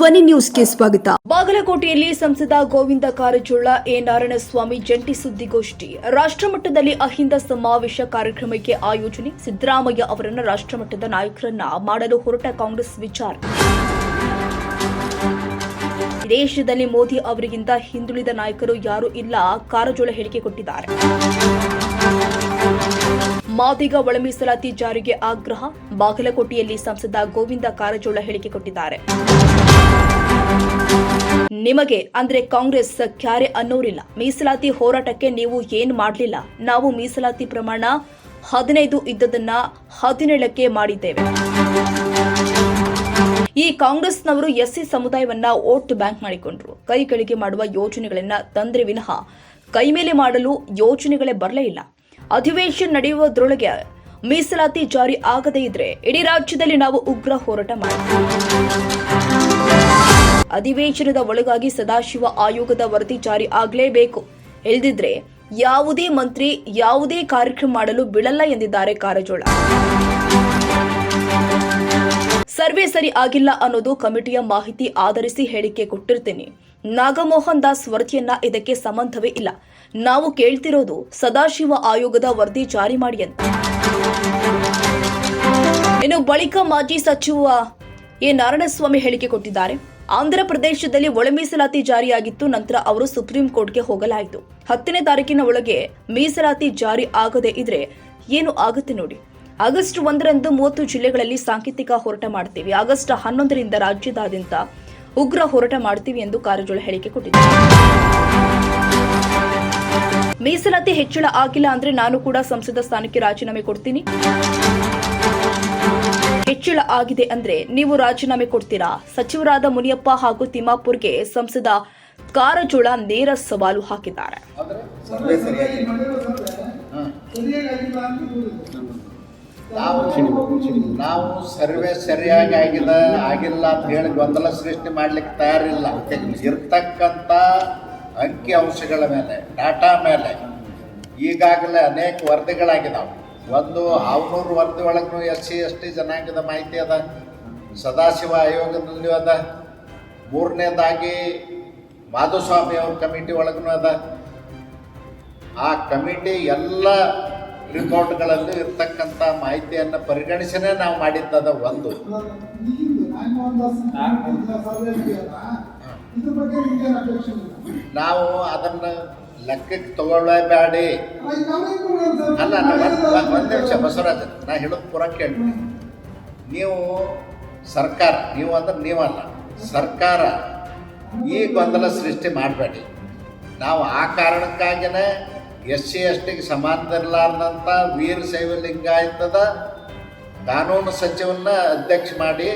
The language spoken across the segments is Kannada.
ಧ್ವನಿ ನ್ಯೂಸ್ಗೆ ಸ್ವಾಗತ. ಬಾಗಲಕೋಟೆಯಲ್ಲಿ ಸಂಸದ ಗೋವಿಂದ ಕಾರಜೋಳ, ಎ. ನಾರಾಯಣಸ್ವಾಮಿ ಜಂಟಿ ಸುದ್ದಿಗೋಷ್ಠಿ. ರಾಷ್ಟ್ರಮಟ್ಟದಲ್ಲಿ ಅಹಿಂದ ಸಮಾವೇಶ ಕಾರ್ಯಕ್ರಮಕ್ಕೆ ಆಯೋಜನೆ, ಸಿದ್ದರಾಮಯ್ಯ ಅವರನ್ನು ರಾಷ್ಟ್ರಮಟ್ಟದ ನಾಯಕರನ್ನ ಮಾಡಲು ಹೊರಟ ಕಾಂಗ್ರೆಸ್ ವಿಚಾರ. ದೇಶದಲ್ಲಿ ಮೋದಿ ಅವರಿಗಿಂತ ಹಿಂದುಳಿದ ನಾಯಕರು ಯಾರೂ ಇಲ್ಲ, ಕಾರಜೋಳ ಹೇಳಿಕೆ ಕೊಟ್ಟಿದ್ದಾರೆ. ಮಾದಿಗ ಒಳ ಮೀಸಲಾತಿ ಜಾರಿಗೆ ಆಗ್ರಹ, ಬಾಗಲಕೋಟೆಯಲ್ಲಿ ಸಂಸದ ಗೋವಿಂದ ಕಾರಜೋಳ ಹೇಳಿಕೆ ಕೊಟ್ಟಿದ್ದಾರೆ. ನಿಮಗೆ, ಅಂದ್ರೆ ಕಾಂಗ್ರೆಸ್ ಕ್ಯಾರೆ ಅನ್ನೋರಿಲ್ಲ. ಮೀಸಲಾತಿ ಹೋರಾಟಕ್ಕೆ ನೀವು ಏನ್ ಮಾಡಲಿಲ್ಲ? ನಾವು ಮೀಸಲಾತಿ ಪ್ರಮಾಣ ಹದಿನೈದು ಇದ್ದದನ್ನ ಹದಿನೇಳಕ್ಕೆ ಮಾಡಿದ್ದೇವೆ. ಈ ಕಾಂಗ್ರೆಸ್ನವರು ಎಸ್ಸಿ ಸಮುದಾಯವನ್ನ ವೋಟ್ ಬ್ಯಾಂಕ್ ಮಾಡಿಕೊಂಡ್ರು. ಕೈಗಳಿಗೆ ಮಾಡುವ ಯೋಜನೆಗಳನ್ನ ತಂದ್ರೆ ವಿನಃ ಕೈ ಮೇಲೆ ಮಾಡಲು ಯೋಜನೆಗಳೇ ಬರಲೇ ಇಲ್ಲ. ಅಧಿವೇಶನ ನಡೆಯುವುದರೊಳಗೆ ಮೀಸಲಾತಿ ಜಾರಿ ಆಗದೇ ಇದ್ರೆ ಇಡೀ ರಾಜ್ಯದಲ್ಲಿ ನಾವು ಉಗ್ರ ಹೋರಾಟ ಮಾಡ್ತೀವಿ. ಅಧಿವೇಶನದ ಒಳಗಾಗಿ ಸದಾಶಿವ ಆಯೋಗದ ವರದಿ ಜಾರಿ ಆಗಲೇಬೇಕು. ಇಲ್ದಿದ್ರೆ ಯಾವುದೇ ಮಂತ್ರಿ ಯಾವುದೇ ಕಾರ್ಯಕ್ರಮ ಮಾಡಲು ಬಿಡಲ್ಲ ಎಂದಿದ್ದಾರೆ ಕಾರಜೋಳ. ಸರ್ವೆ ಸರಿ ಆಗಿಲ್ಲ ಅನ್ನೋದು ಕಮಿಟಿಯ ಮಾಹಿತಿ ಆಧರಿಸಿ ಹೇಳಿಕೆ ಕೊಟ್ಟಿರ್ತೀನಿ. ನಾಗಮೋಹನ್ ದಾಸ್ ವರದಿಯನ್ನ ಇದಕ್ಕೆ ಸಂಬಂಧವೇ ಇಲ್ಲ. ನಾವು ಕೇಳ್ತಿರೋದು ಸದಾಶಿವ ಆಯೋಗದ ವರದಿ ಜಾರಿ ಮಾಡಿ ಅಂತ. ಇನ್ನು ಬಳಿಕ ಮಾಜಿ ಸಚಿವ ಎ ನಾರಾಯಣಸ್ವಾಮಿ ಹೇಳಿಕೆ ಕೊಟ್ಟಿದ್ದಾರೆ. ಆಂಧ್ರ ಪ್ರದೇಶದಲ್ಲಿ ಒಳ ಮೀಸಲಾತಿ ಜಾರಿಯಾಗಿತ್ತು. ನಂತರ ಅವರು ಸುಪ್ರೀಂ ಕೋರ್ಟ್ಗೆ ಹೋಗಲಾಯಿತು. ಹತ್ತನೇ ತಾರೀಕಿನ ಒಳಗೆ ಮೀಸಲಾತಿ ಜಾರಿ ಆಗದೇ ಇದ್ರೆ ಏನು ಆಗುತ್ತೆ ನೋಡಿ. ಆಗಸ್ಟ್ ಒಂದರಂದು ಮೂವತ್ತು ಜಿಲ್ಲೆಗಳಲ್ಲಿ ಸಾಂಕೇತಿಕ ಹೋರಾಟ ಮಾಡ್ತೀವಿ. ಆಗಸ್ಟ್ ಹನ್ನೊಂದರಿಂದ ರಾಜ್ಯದಾದ್ಯಂತ ಉಗ್ರ ಹೋರಾಟ ಮಾಡ್ತೀವಿ ಎಂದು ಕಾರಜೋಳ ಹೇಳಿಕೆ ಕೊಟ್ಟಿದ್ದಾರೆ. ಮೀಸಲಾತಿ ಹೆಚ್ಚಳ ಆಗಿಲ್ಲ ಅಂದ್ರೆ ನಾನು ಕೂಡ ಸಂಸದ ಸ್ಥಾನಕ್ಕೆ ರಾಜೀನಾಮೆ ಕೊಡ್ತೀನಿ. ಹೆಚ್ಚಳ ಆಗಿದೆ ಅಂದ್ರೆ ನೀವು ರಾಜೀನಾಮೆ ಕೊಡ್ತೀರಾ? ಸಚಿವರಾದ ಮುನಿಯಪ್ಪ ಹಾಗೂ ತಿಮ್ಮಾಪುರ್ಗೆ ಸಂಸದ ಕಾರಜೋಳ ನೇರ ಸವಾಲು ಹಾಕಿದ್ದಾರೆ. ನಾವು ಸರ್ವೆ ಸರಿಯಾಗಿ ಆಗಿಲ್ಲ ಆಗಿಲ್ಲ ಅಂತ ಹೇಳಿ ಗೊಂದಲ ಸೃಷ್ಟಿ ಮಾಡ್ಲಿಕ್ಕೆ ತಯಾರಿಲ್ಲ. ಇರ್ತಕ್ಕಂಥ ಅಂಕಿ ಅಂಶಗಳ ಮೇಲೆ, ಡಾಟಾ ಮೇಲೆ ಈಗಾಗಲೇ ಅನೇಕ ವರದಿಗಳಾಗಿದ್ದಾವೆ ಒಂದು ಹಾವನೂರು ವರದಿ ಒಳಗೂ ಎಸ್ ಸಿ ಎಸ್ ಟಿ ಜನಾಂಗದ ಮಾಹಿತಿ ಅದ. ಸದಾಶಿವ ಆಯೋಗದಲ್ಲಿ ಅದ. ಮೂರನೇದಾಗಿ ಮಾಧುಸ್ವಾಮಿ ಅವ್ರ ಕಮಿಟಿ ಒಳಗೂ ಅದ. ಆ ಕಮಿಟಿ ಎಲ್ಲ ರಿಪೋರ್ಟ್ಗಳಲ್ಲೂ ಇರ್ತಕ್ಕಂಥ ಮಾಹಿತಿಯನ್ನು ಪರಿಗಣಿಸನೇ ನಾವು ಮಾಡಿದ್ದದ ಒಂದು. ನಾವು ಅದನ್ನು ಲೆಕ್ಕಕ್ಕೆ ತಗೊಳ್ಳಬೇಡಿ ಅಲ್ಲ ಅಲ್ಲ ಒಂದು ನಿಮಿಷ ಬಸವರಾಜ್ ನಾ ಹೇಳೋದು ಪೂರ ಕೇಳ್ಬಿಡಿ ನೀವು ಸರ್ಕಾರ ನೀವು ಅಂದ್ರೆ ನೀವಲ್ಲ ಸರ್ಕಾರ ಈ ಗೊಂದಲ ಸೃಷ್ಟಿ ಮಾಡಬೇಡಿ. ನಾವು ಆ ಕಾರಣಕ್ಕಾಗಿಯೇ ಎಸ್ ಸಿ ಎಸ್ ಟಿಗೆ ಸಮಾನದಿರಲಾರ್ದಂಥ ವೀರಶೈವ ಲಿಂಗಾಯತದ ಕಾನೂನು ಸಚಿವನ್ನ ಅಧ್ಯಕ್ಷ ಮಾಡಿ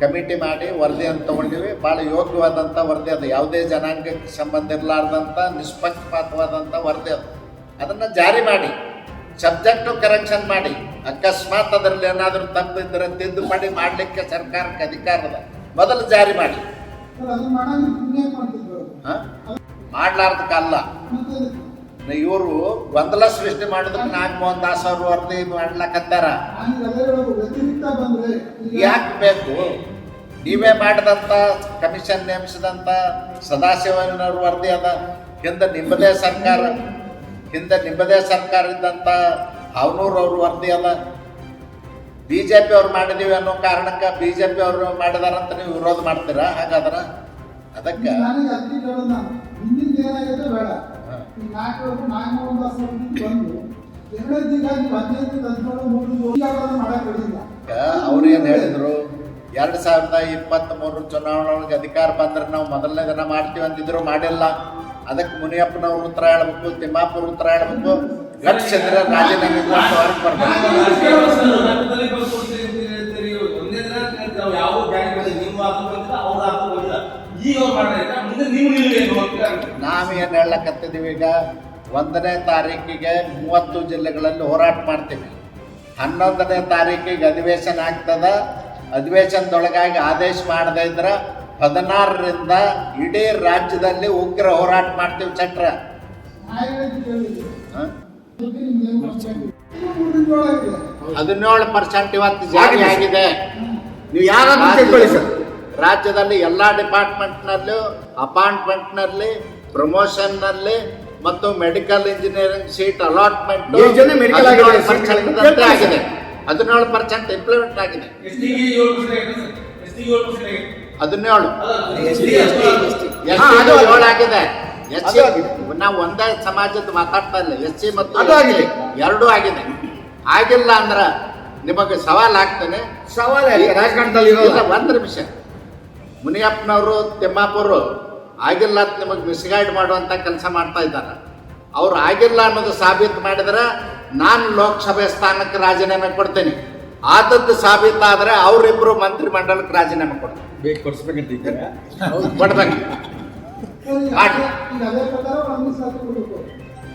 ಕಮಿಟಿ ಮಾಡಿ ವರದಿಯನ್ನು ತೊಗೊಂಡಿವಿ. ಭಾಳ ಯೋಗ್ಯವಾದಂಥ ವರದಿ ಅದು. ಯಾವುದೇ ಜನಾಂಗಕ್ಕೆ ಸಂಬಂಧ ಇರಲಾರ್ದಂಥ ನಿಷ್ಪಕ್ಷಪಾತವಾದಂಥ ವರದಿ ಅದು. ಅದನ್ನು ಜಾರಿ ಮಾಡಿ ಸಬ್ಜೆಕ್ಟು ಕರೆಕ್ಷನ್ ಮಾಡಿ. ಅಕಸ್ಮಾತ್ ಅದರಲ್ಲಿ ಏನಾದರೂ ತಪ್ಪಿದ್ರೆ ತಿದ್ದುಪಡಿ ಮಾಡಲಿಕ್ಕೆ ಸರ್ಕಾರಕ್ಕೆ ಅಧಿಕಾರ ಅದ. ಮೊದಲು ಜಾರಿ ಮಾಡಿ. ಮಾಡಲಾರ್ದಕ್ಕಲ್ಲ. ಇವರು ಗೊಂದಲ ಸೃಷ್ಟಿ ಮಾಡಿದ್ರೆ ನಾಗಮೋಹನ್ ದಾಸ್ ಅವರು ವರದಿ ಮಾಡ್ಲಕತ್ತಾರ. ಯಾಕೆ ಬೇಕು? ನೀವೇ ಮಾಡಿದಂಥ ಕಮಿಷನ್ ನೇಮಿಸಿದಂತ ಸದಾಶಿವನವ್ರ ವರದಿ ಅದ. ಹಿಂದೆ ನಿಮ್ಮದೇ ಸರ್ಕಾರ, ಹಿಂದೆ ನಿಮ್ಮದೇ ಸರ್ಕಾರ ಇದ್ದಂಥ ಅವ್ರ ವರದಿ ಅದ. ಬಿ ಜೆ ಪಿ ಅವ್ರು ಮಾಡಿದೀವಿ ಅನ್ನೋ ಕಾರಣಕ್ಕೆ ಬಿ ಜೆ ಪಿ ಅವರು ಮಾಡಿದಾರಂತ ನೀವು ವಿರೋಧ ಮಾಡ್ತೀರಾ? ಹಾಗಾದ್ರೆ ಅದಕ್ಕೆ ನನಗೆ ಅದಕ್ಕೆ ಕೇಳೋದು ನಾನು ಹಿಂದಿನ ಏನಾಗಿದೆ ಬೇಡ ಹಾ. ಈ ನಾಲ್ಕು ನಾಗಮೋಹನ್ ದಾಸ್ ಬಂದು ಎರಡನೇದಿಗಾಗಿ ನೀವು ಹದಿನೈದು ಹದಿನೇಳು ಮೂರು ಮಾಡಕ್ ಬಿಡಿಲ್ಲ ಹೇಳಿದ್ರು? ಎರಡು ಸಾವಿರದ ಇಪ್ಪತ್ತ್ ಮೂರು ಚುನಾವಣೆ ಒಳಗೆ ಅಧಿಕಾರ ಬಂದ್ರೆ ನಾವು ಮೊದಲನೇ ದಿನ ಮಾಡ್ತೀವಿ ಅಂತಿದ್ರು ಮಾಡಿಲ್ಲ. ಅದಕ್ಕೆ ಮುನಿಯಪ್ಪನವ್ರು ಉತ್ತರ ಹೇಳ್ಬೇಕು ತಿಮ್ಮಾಪುರ ಉತ್ತರ ಹೇಳ್ಬೇಕು. ಲಕ್ಷ ರಾಜೀನಾಮೆ ಕೊಟ್ಟು ಹೊರಗೆ ಬರ್ಬೇಕು ನಾವೇನು ಹೇಳಕತ್ತಿದ್ದೀವಿ ಈಗ ಒಂದನೇ ತಾರೀಕಿಗೆ ಮೂವತ್ತು ಜಿಲ್ಲೆಗಳಲ್ಲಿ ಹೋರಾಟ ಮಾಡ್ತೀವಿ. ಹನ್ನೊಂದನೇ ತಾರೀಕಿಗೆ ಅಧಿವೇಶನ ಆಗ್ತದ. ಅಧಿವೇಶನದೊಳಗಾಗಿ ಆದೇಶ ಮಾಡದೇ ಇದ್ರೆ ಹದಿನಾರರಿಂದ ಇಡೀ ರಾಜ್ಯದಲ್ಲಿ ಉಗ್ರ ಹೋರಾಟ ಮಾಡ್ತೀವಿ ಚಟ್ರ ಹದಿನೇಳು ಪರ್ಸೆಂಟ್ ಇವತ್ತು ಜಾರಿ ಆಗಿದೆ. ನೀವು ಯಾರಾದ್ರೂ ತಿಳ್ಕೊಳ್ಳಿ ಸರ್. ರಾಜ್ಯದಲ್ಲಿ ಎಲ್ಲ ಡಿಪಾರ್ಟ್ಮೆಂಟ್ನಲ್ಲೂ ಅಪಾಯಿಂಟ್ಮೆಂಟ್ನಲ್ಲಿ ಪ್ರಮೋಷನ್ನಲ್ಲಿ ಮತ್ತು ಮೆಡಿಕಲ್ ಇಂಜಿನಿಯರಿಂಗ್ ಸೀಟ್ ಅಲಾಟ್ಮೆಂಟ್ ಆಗಿದೆ? ಹದಿನೇಳು ಪರ್ಸೆಂಟ್ ಇಂಪ್ಲಿಮೆಂಟ್ ಆಗಿದೆ. ಹದಿನೇಳು. ಏಳು ಆಗಿದೆ ಎಸ್ ಸಿ ನಾವು ಒಂದೇ ಸಮಾಜದ ಮಾತಾಡ್ತಾ ಇಲ್ಲ. ಎಸ್ ಸಿ ಮತ್ತು ಅದು ಆಗಿದೆ. ಎರಡೂ ಆಗಿದೆ. ಆಗಿಲ್ಲ ಅಂದ್ರೆ ನಿಮಗೆ ಸವಾಲ್ ಆಗ್ತಾನೆ. ಸವಾಲ್ ಒಂದು ನಿಮಿಷ. ಮುನಿಯಪ್ಪನವರು ತಿಮ್ಮಾಪುರು ಆಗಿಲ್ಲ ಅಂತ ನಿಮಗೆ ಮಿಸ್ಗೈಡ್ ಮಾಡುವಂಥ ಕೆಲಸ ಮಾಡ್ತಾ ಇದ್ದಾರೆ. ಅವ್ರು ಆಗಿಲ್ಲ ಅನ್ನೋದು ಸಾಬೀತು ಮಾಡಿದರೆ ನಾನು ಲೋಕಸಭೆ ಸ್ಥಾನಕ್ಕೆ ರಾಜೀನಾಮೆ ಕೊಡ್ತೇನೆ. ಆದದ್ದು ಸಾಬೀತಾದರೆ ಅವರಿಬ್ಬರು ಮಂತ್ರಿ ಮಂಡಲಕ್ಕೆ ರಾಜೀನಾಮೆ ಕೊಡ್ತೀನಿ. ಬೇಕು ಕೊಡಿಸ್ಬೇಕಂತ ಕೊಡಬೇಕು.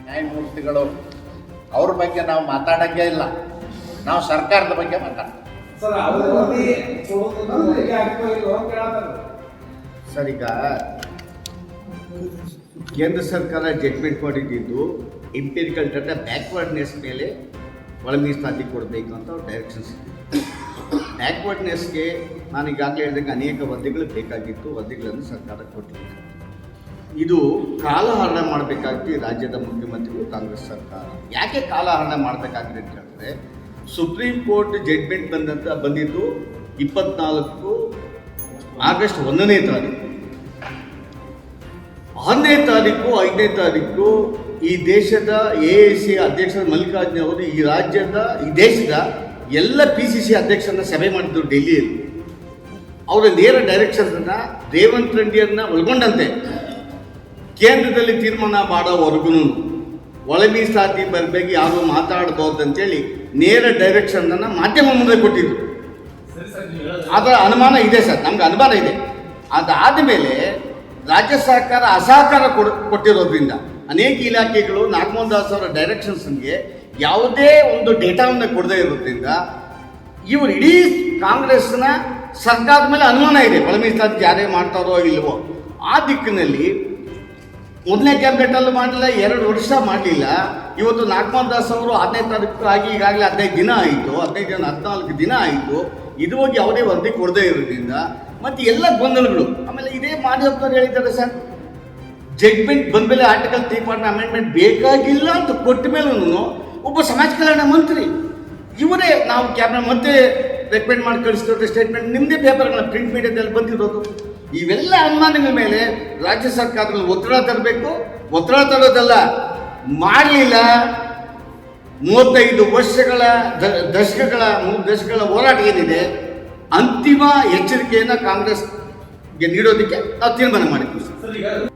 ನ್ಯಾಯಮೂರ್ತಿಗಳು ಅವ್ರ ಬಗ್ಗೆ ನಾವು ಮಾತಾಡಂಗೇ ಇಲ್ಲ. ನಾವು ಸರ್ಕಾರದ ಬಗ್ಗೆ ಮಾತಾಡ್ತೀವಿ. ಸರ್ ಈಗ ಕೇಂದ್ರ ಸರ್ಕಾರ ಜಡ್ಮೆಂಟ್ ಮಾಡಿದ್ದು ಇಂಪೀರಿಕಲ್ ಡಾಟಾ ಬ್ಯಾಕ್ವರ್ಡ್ನೆಸ್ ಮೇಲೆ ಒಳ ಮೀಸಲಾತಿ ಕೊಡಬೇಕು ಅಂತ ಅವ್ರು ಡೈರೆಕ್ಷನ್ಸ್ ಬ್ಯಾಕ್ವರ್ಡ್ನೆಸ್ಗೆ ನಾನು ಈಗಾಗಲೇ ಹೇಳಿದಂಗೆ ಅನೇಕ ವರದಿಗಳು ಬೇಕಾಗಿತ್ತು. ವರದಿಗಳನ್ನು ಸರ್ಕಾರ ಕೊಟ್ಟಿದೆ. ಇದು ಕಾಲಹರಣ ಮಾಡಬೇಕಾಗಿತ್ತು ರಾಜ್ಯದ ಮುಖ್ಯಮಂತ್ರಿಗಳು ಕಾಂಗ್ರೆಸ್ ಸರ್ಕಾರ. ಯಾಕೆ ಕಾಲಹರಣ ಮಾಡಬೇಕಾಗಿದೆ ಅಂತ ಹೇಳಿದ್ರೆ ಸುಪ್ರೀಂ ಕೋರ್ಟ್ ಜಡ್ಮೆಂಟ್ ಬಂದಂತ ಬಂದಿದ್ದು ಇಪ್ಪತ್ನಾಲ್ಕು ಆಗಸ್ಟ್ ಒಂದನೇ ತಾರೀಕು. ಆರನೇ ತಾರೀಕು, ಐದನೇ ತಾರೀಕು ಈ ದೇಶದ ಎ ಎ ಸಿ ಅಧ್ಯಕ್ಷರ ಮಲ್ಲಿಕಾರ್ಜುನ ಅವರು ಈ ರಾಜ್ಯದ, ಈ ದೇಶದ ಎಲ್ಲ ಪಿ ಸಿ ಸಿ ಅಧ್ಯಕ್ಷರನ್ನ ಸಭೆ ಮಾಡಿದ್ರು ಡೆಲ್ಲಿಯಲ್ಲಿ. ಅವರ ನೇರ ಡೈರೆಕ್ಷನ್ಸನ್ನು ರೇವಂತ್ ರೆಡ್ಡಿಯನ್ನ ಒಳಗೊಂಡಂತೆ. ಕೇಂದ್ರದಲ್ಲಿ ತೀರ್ಮಾನ ಮಾಡೋವರೆಗೂ ಒಳ ಮೀಸಲಾತಿ ಬರಬೇಕು ಯಾರು ಮಾತಾಡ್ಬೋದು ಅಂತೇಳಿ ನೇರ ಡೈರೆಕ್ಷನ್ನ ಮಾಧ್ಯಮ ಮುಂದೆ ಕೊಟ್ಟಿದ್ರು. ಅದರ ಅನುಮಾನ ಇದೆ ಸರ್, ನಮ್ಗೆ ಅನುಮಾನ ಇದೆ. ಅದಾದ ಮೇಲೆ ರಾಜ್ಯ ಸರ್ಕಾರ ಅಸಹಕಾರ ಕೊಟ್ಟಿರೋದ್ರಿಂದ ಅನೇಕ ಇಲಾಖೆಗಳು ನಾಗಮೋಹನ್ ದಾಸ್ ಅವರ ಡೈರೆಕ್ಷನ್ಸ್ಗೆ ಯಾವುದೇ ಒಂದು ಡೇಟಾವನ್ನು ಕೊಡದೇ ಇರೋದ್ರಿಂದ ಇವರು ಇಡೀ ಕಾಂಗ್ರೆಸ್ನ ಸರ್ಕಾರದ ಮೇಲೆ ಅನುಮಾನ ಇದೆ. ಒಳ ಮೀಸಲಾತಿ ಜಾರಿ ಮಾಡ್ತಾರೋ ಇಲ್ವೋ. ಆ ದಿಕ್ಕಿನಲ್ಲಿ ಮೊದಲನೇ ಕ್ಯಾಬಿನೆಟಲ್ಲಿ ಮಾಡಲಿಲ್ಲ, ಎರಡು ವರ್ಷ ಮಾಡಲಿಲ್ಲ. ಇವತ್ತು ನಾಗಮೋಹನ್ ದಾಸ್ ಅವರು ಹದಿನೈದು ತಾರೀಕು ಆಗಿ ಈಗಾಗಲೇ ಹದಿನೈದು ದಿನ ಆಯಿತು, ಹದಿನೈದು ದಿನ, ಹದಿನಾಲ್ಕು ದಿನ ಆಯಿತು. ಹೋಗಿ ಯಾವುದೇ ವರದಿ ಕೊಡದೇ ಇರೋದ್ರಿಂದ ಮತ್ತು ಎಲ್ಲ ಗೊಂದಲಗಳು. ಆಮೇಲೆ ಇದೇ ಹೋಗ್ತಾರೆ ಹೇಳಿದ್ದಾರೆ ಸರ್ ಜಡ್ಮೆಂಟ್ ಬಂದಮೇಲೆ ಆರ್ಟಿಕಲ್ ತ್ರೀ ಪಾಯಿಂಟ್ ಅಮೆಂಡ್ಮೆಂಟ್ ಬೇಕಾಗಿಲ್ಲ ಅಂತ ಕೊಟ್ಟ ಮೇಲೂ ಒಬ್ಬ ಸಮಾಜ ಕಲ್ಯಾಣ ಮಂತ್ರಿ. ಇವರೇ ನಾವು ಕ್ಯಾಬಿನೆಟ್ ಮತ್ತೆ ರೆಕಮೆಂಡ್ ಮಾಡಿ ಕಳಿಸ್ತಿರೋ ಸ್ಟೇಟ್ಮೆಂಟ್ ನಿಮ್ಮದೇ ಪೇಪರ್ಗಳ ಪ್ರಿಂಟ್ ಮೀಡಿಯಾದಲ್ಲಿ ಬಂದಿರೋದು. ಇವೆಲ್ಲ ಅನುಮಾನಗಳ ಮೇಲೆ ರಾಜ್ಯ ಸರ್ಕಾರಗಳು ಒತ್ತಡ ತರಬೇಕು. ಒತ್ತಡ ತರೋದಲ್ಲ, ಮಾಡಲಿಲ್ಲ. ಮೂವತ್ತೈದು ವರ್ಷಗಳ ದಶಕಗಳ ಮೂರು ದಶಕಗಳ ಹೋರಾಟ ಏನಿದೆ, ಅಂತಿಮ ಎಚ್ಚರಿಕೆಯನ್ನು ಕಾಂಗ್ರೆಸ್ಗೆ ನೀಡೋದಕ್ಕೆ ನಾವು ತೀರ್ಮಾನ ಈಗ